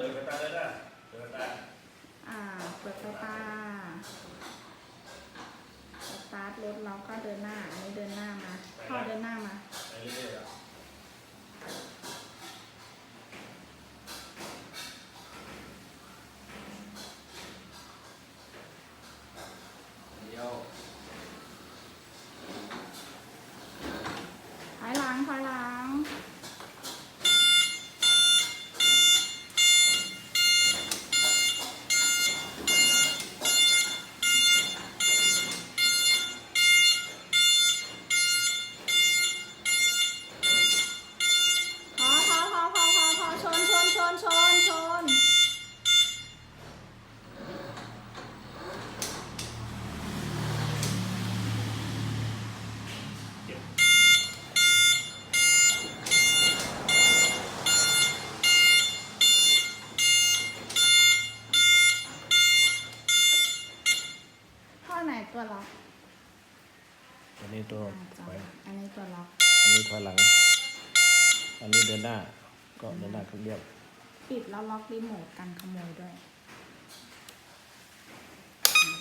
เปิดไฟตาเลยนะเปิดตาอ่า เปิดไฟตาสตาร์ทรถเราก็เดินหน้าอันนี้เดินหน้ามา ไปเรื่อยๆอะ เดียว ถอยหลังถอยหลัง พอพอพอพอพอพอชนชนชนชนชน ข้อไหนตัวล็อก อันนี้ตัวอ่าถอยอันนี้ตัวล็อก อันนี้ถอยหลัง อันนี้เดินหน้า ก็เดินหน้าขึ้นเรียบปิดแล้วล็อกรีโมทกันขโมยด้วย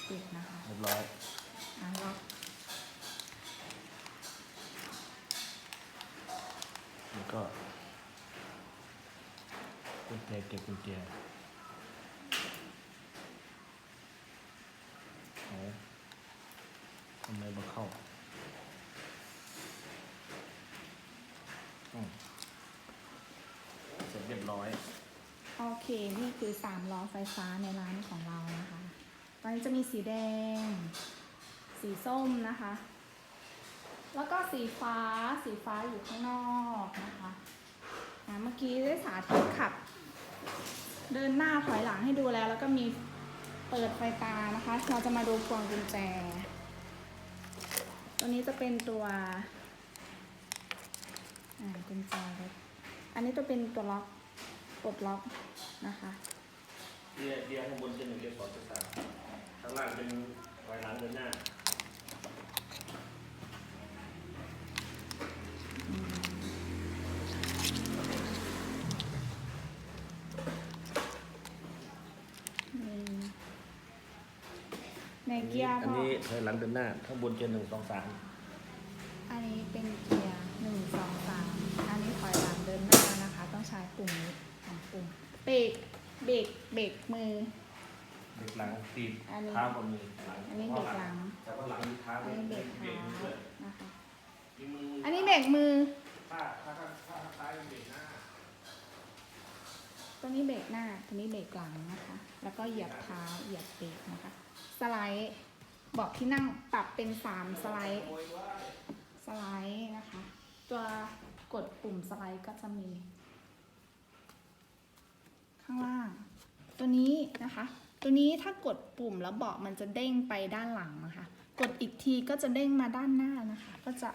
ปิดนะคะเรียบร้อยอะล็อกแล้วก็กุญแจเก็บกุญแจเอาทำไมมาเข้าอืมเส ร้อยโอเค นี่คือสามล้อไฟฟ้าในร้านของเรานะคะ ตอนนี้จะมีสีแดง สีส้มนะคะ แล้วก็สีฟ้า สีฟ้าอยู่ข้างนอกนะคะอะเมื่อกี้ได้สาธิตขับ เดินหน้าถอยหลังให้ดูแล้ว แล้วก็มีเปิดไฟตานะคะ เราจะมาดูพวงกุญแจ ตัวนี้จะเป็นตัวอ่ากุญแจรถอันนี้จะเป็นตัวล็อก ปลดล็อกนะคะเดียเดียข้างบนเป็นหนึ่งเดียสองเดียสามข้างล่างเป็นถอยหลังเดินหน้าอืมในเกียร์อันพ่อนี้ถอยหลังเดินหน้า ข้างบนเป็นหนึ่งสองสามอันนี้เป็นเกียร์หนึ่งสองสามอันนี้ถอยหลังเดินหน้านะคะ ต้องใช้ปุ่มนี้ สองปุ่มเบรกเบรกเบรกมือเบรกหลังตีบอันนี้ เท้ากับมือหลังอันนี้เบรกหลังแต่ว่าหลังมีเท้าอันนี้เบรกเบรเท้ากด้วยนะคะ มีมืออันนี้เบรกมือ ถ้าถ้าถ้าถ้าท้ายเป็นเบรกหน้าตัวนี้เบรกหน้า ตัวนี้เบรกหลังนะคะ แล้วก็เหยียบเท้า เหยียบเบรกนะคะ สไลด์เบอกที่นั่งปรับเป็นสามสไลด์ สไลด์นะคะ ตัวกดปุ่มสไลด์ก็จะมี ข้างล่าง ตัว นี้นะคะ ตัวนี้ถ้ากดปุ่มแล้วเบาะมันจะเด้งไปด้านหลังนะคะ กดอีกทีก็จะเด้งมาด้านหน้านะคะ ก็จะ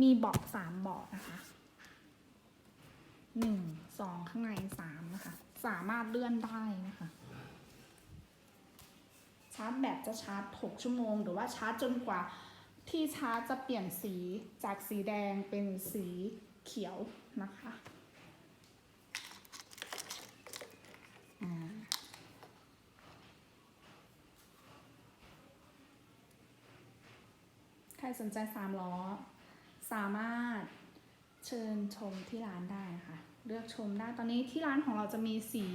มีเบาะสามเบาะนะคะหนึ่งสองข้างในสามนะคะ สามารถเลื่อนได้นะคะชาร์จแบตจะชาร์จ 6 ชั่วโมง หรือว่าชาร์จจนกว่าที่ชาร์จจะเปลี่ยนสีจากสีแดงเป็นสีเขียวนะคะอ่าใคร สนใจสามล้อ สามารถเชิญชมที่ร้านได้นะคะเลือกชมได้ตอนนี้ที่ร้านของเราจะมีสี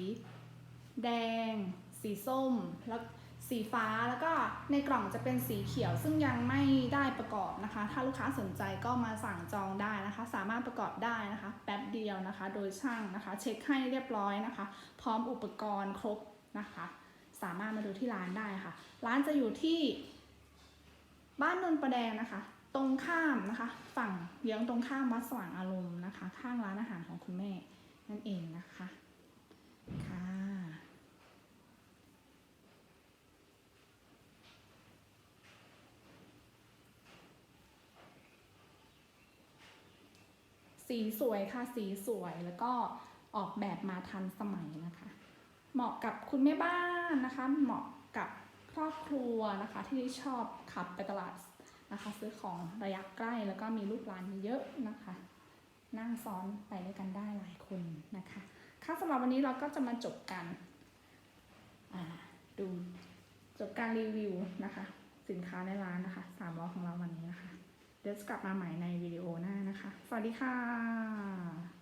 แดง สีส้มแล้วสีฟ้าแล้วก็ในกล่องจะเป็นสีเขียวซึ่งยังไม่ได้ประกอบนะคะ ถ้าลูกค้าสนใจก็มาสั่งจองได้นะคะ สามารถประกอบได้นะคะ แป๊บเดียวนะคะ โดยช่างนะคะ เช็คให้เรียบร้อยนะคะ พร้อมอุปกรณ์ครบนะคะ สามารถมาดูที่ร้านได้ค่ะ ร้านจะอยู่ที่ บ้านนนประแดงนะคะ ตรงข้ามนะคะ ฝั่งเยื้องตรงข้ามวัดสว่างอารมณ์นะคะ ข้างร้านอาหารของคุณแม่นั่นเองนะคะค่ะสีสวยค่ะสีสวยแล้วก็ออกแบบมาทันสมัยนะคะ เหมาะกับคุณแม่บ้านนะคะ เหมาะกับ ครอบครัวนะคะที่ชอบขับไปตลาดนะคะซื้อของระยะใกล้แล้วก็มีลูกหลานเยอะนะคะ นั่งซ้อนไปด้วยกันได้หลายคนนะคะถ้าสำหรับวันนี้เราก็จะมาจบกันดูจบการรีวิวนะคะ สินค้าในร้านนะคะสามล้อของเราวันนี้นะคะ เดี๋ยวจะกลับมาใหม่ในวิดีโอหน้านะคะ สวัสดีค่ะ